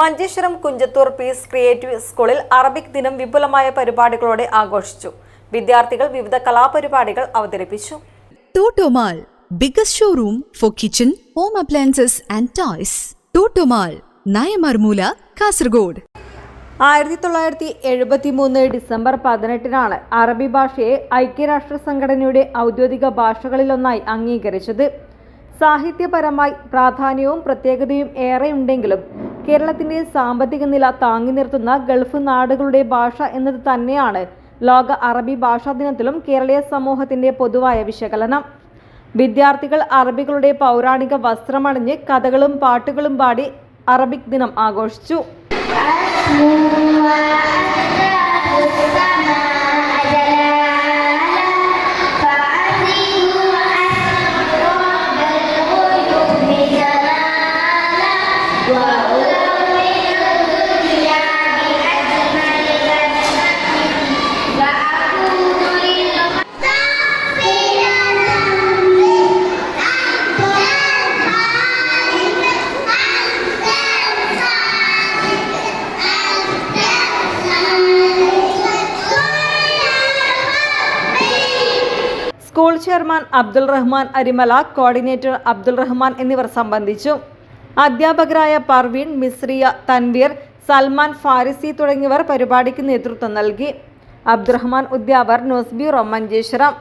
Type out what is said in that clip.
Manjeshwaram Kunjathur peace creative സ്കൂളിൽ Arabic ദിനം വിപുലമായ പരിപാടികളോടെ ആഘോഷിച്ചു. വിദ്യാർത്ഥികൾ വിവിധ കലാപരിപാടികൾ അവതരിപ്പിച്ചു. Toto Mall biggest showroom for kitchen home appliances and toys. Toto Mall Nayamarmoola Kasaragod ആയിരത്തി തൊള്ളായിരത്തി എഴുപത്തി മൂന്ന് ഡിസംബർ പതിനെട്ടിനാണ് അറബി ഭാഷയെ ഐക്യരാഷ്ട്ര സംഘടനയുടെ ഔദ്യോഗിക ഭാഷകളിലൊന്നായി അംഗീകരിച്ചത്. സാഹിത്യപരമായി പ്രാധാന്യവും പ്രത്യേകതയും ഏറെയുണ്ടെങ്കിലും കേരളത്തിന്റെ സാമ്പത്തിക നില താങ്ങി നിർത്തുന്ന ഗൾഫ് നാടുകളുടെ ഭാഷ എന്നത് തന്നെയാണ് ലോക അറബി ഭാഷാ ദിനത്തിലും കേരളീയ സമൂഹത്തിന്റെ പൊതുവായ വിശകലനം. വിദ്യാർത്ഥികൾ അറബികളുടെ പൗരാണിക വസ്ത്രമണിഞ്ഞ് കഥകളും പാട്ടുകളും പാടി അറബിക് ദിനം ആഘോഷിച്ചു. School chairman Abdul Rahman Arimala coordinator Abdul Rahman എന്നിവർ സംബന്ധിച്ചു. അധ്യാപകരായ പർവീൺ മിസ്രിയ തൻവീർ സൽമാൻ ഫാരിസി തുടങ്ങിയവർ പരിപാടിക്ക് നേതൃത്വം നൽകി. Abdurahman Udyavar news bureau Manjeshwaram.